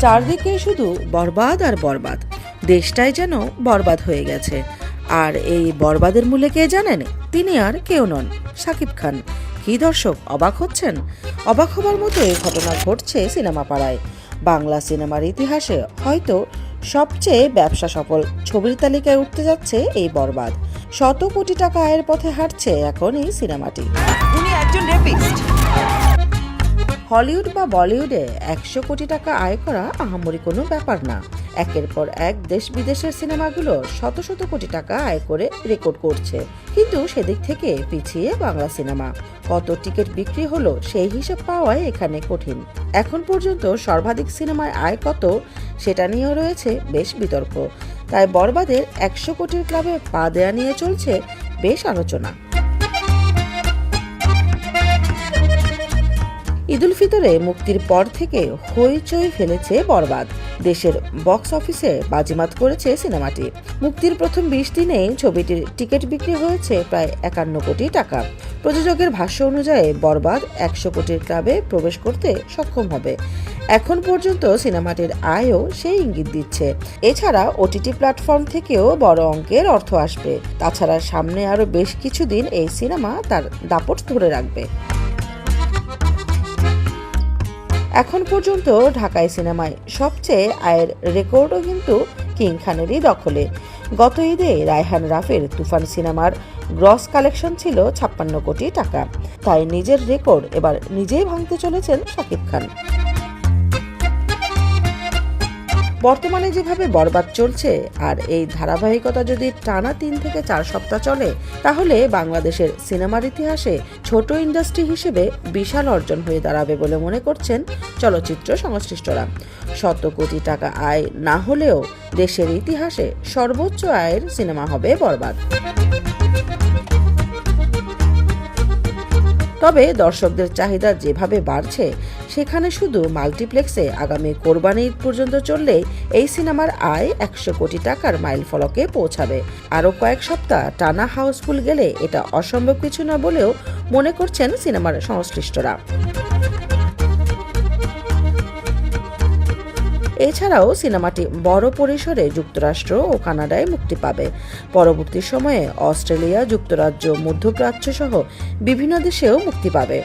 চারদিকে শুধু বরবাদ আর বরবাদ। দেশটাই যেন বরবাদ হয়ে গেছে। আর এই বরবাদের মূলে কে জানেন? তিনি আর কেউ নন। সাকিব খান। কি দর্শক অবাক হচ্ছেন? অবাক হবার মতো এই ঘটনা ঘটছে সিনেমা পাড়ায়। বাংলা সিনেমার ইতিহাসে হয়তো সবচেয়ে ব্যবসা সফল ছবির তালিকায় উঠতে যাচ্ছে এই বরবাদ। শত কোটি টাকা আয়ের পথে হাঁটছে এখন এই সিনেমাটি। উনি একজন রেপিস্ট হলিউড বা বলিউডে একশো কোটি টাকা আয় করা আহামরি কোনো ব্যাপার না। একের পর এক দেশ বিদেশের সিনেমাগুলো শত শত কোটি টাকা আয় করে রেকর্ড করছে। কিন্তু সেদিক থেকে পিছিয়ে বাংলা সিনেমা। কত টিকিট বিক্রি হলো সেই হিসাব পাওয়াই এখানে কঠিন। এখন পর্যন্ত সর্বাধিক সিনেমায় আয় কত সেটা নিয়েও রয়েছে বেশ বিতর্ক। তাই বরবাদের একশো কোটির ক্লাবে পা দেয়া নিয়ে চলছে বেশ আলোচনা। ঈদুল ফিতরে মুক্তির পর থেকে হইচই ফেলেছে বরবাদ। দেশের বক্স অফিসে বাজিমাত করেছে সিনেমাটি। মুক্তির প্রথম বিশ দিনেই ছবিটির টিকিট বিক্রি হয়েছে প্রায় একান্ন কোটি টাকা। প্রযোজকের ভাষ্য অনুযায়ী, বরবাদ একশো কোটির ক্লাবে প্রবেশ করতে সক্ষম হবে। এখন পর্যন্ত সিনেমাটির আয়ও সেই ইঙ্গিত দিচ্ছে। এছাড়া ওটিটি প্ল্যাটফর্ম থেকেও বড় অঙ্কের অর্থ আসবে। তাছাড়া সামনে আরও বেশ কিছুদিন এই সিনেমা তার দাপট ধরে রাখবে। এখন পর্যন্ত ঢাকায় সিনেমায় সবচেয়ে আয়ের রেকর্ডও কিন্তু কিং খানেরই দখলে। গত ঈদে রায়হান রাফের তুফান সিনেমার গ্রস কালেকশন ছিল ছাপ্পান্ন কোটি টাকা। তাই নিজের রেকর্ড এবার নিজেই ভাঙতে চলেছেন শাকিব খান। বর্তমানে যেভাবে বরবাদ চলছে, আর এই ধারাবাহিকতা যদি টানা তিন থেকে চার সপ্তাহ চলে, তাহলে বাংলাদেশের সিনেমার ইতিহাসে ছোট ইন্ডাস্ট্রি হিসেবে বিশাল অর্জন হয়ে দাঁড়াবে বলে মনে করছেন চলচ্চিত্র সংশ্লিষ্টরা। শত কোটি টাকা আয় না হলেও দেশের ইতিহাসে সর্বোচ্চ আয়ের সিনেমা হবে বরবাদ। তবে দর্শকদের চাহিদা যেভাবে বাড়ছে, সেখানে শুধু মাল্টিপ্লেক্সে আগামী কোরবানি ঈদ পর্যন্ত চললে এই সিনেমার আয় একশো কোটি টাকার মাইল ফলকে পৌঁছাবে। আরও কয়েক সপ্তাহ টানা হাউসফুল গেলে এটা অসম্ভব কিছু না বলেও মনে করছেন সিনেমার সংশ্লিষ্টরা। এছাড়াও সিনেমাটি বড় পরিসরে যুক্তরাষ্ট্র ও কানাডায় মুক্তি পাবে। পরবর্তী সময়ে অস্ট্রেলিয়া, যুক্তরাজ্য মধ্যপ্রাচ্য সহ বিভিন্ন দেশেও মুক্তি পাবে।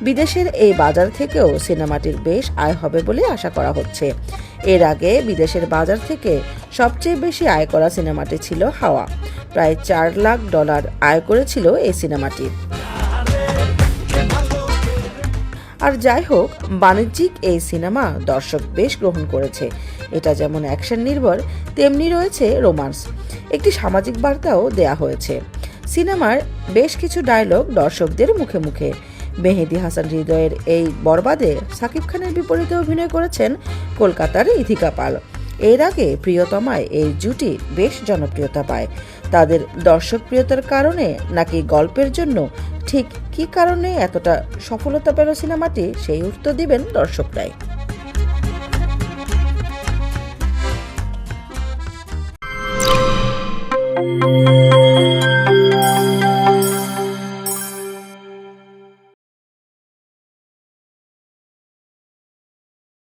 বিদেশের এই বাজার থেকেও সিনেমাটির বেশ আয় হবে বলে আশা করা হচ্ছে। এর আগে বিদেশের বাজার থেকে সবচেয়ে বেশি আয় করা সিনেমাটি ছিল হাওয়া। প্রায় চার লাখ ডলার আয় করেছিল এই সিনেমাটি। আর যাই হোক, বাণিজ্যিক এই সিনেমা দর্শক বেশ গ্রহণ করেছে। এটা যেমন অ্যাকশন নির্ভর, তেমনি রয়েছে রোমান্স। একটি সামাজিক বার্তাও দেয়া হয়েছে। সিনেমার বেশ কিছু ডায়লগ দর্শকদের মুখে মুখে। মেহেদি হাসান হৃদয়ের এই বরবাদে সাকিব খানের বিপরীতে অভিনয় করেছেন কলকাতার ইথিকা পাল। এর আগে প্রিয়তমায় এই জুটি বেশ জনপ্রিয়তা পায়। তাদের দর্শকপ্রিয়তার কারণে নাকি গল্পের জন্য ঠিক কী কারণে এতটা সফলতা পেল সিনেমাটি? সেই উত্তর দিবেন দর্শকরাই।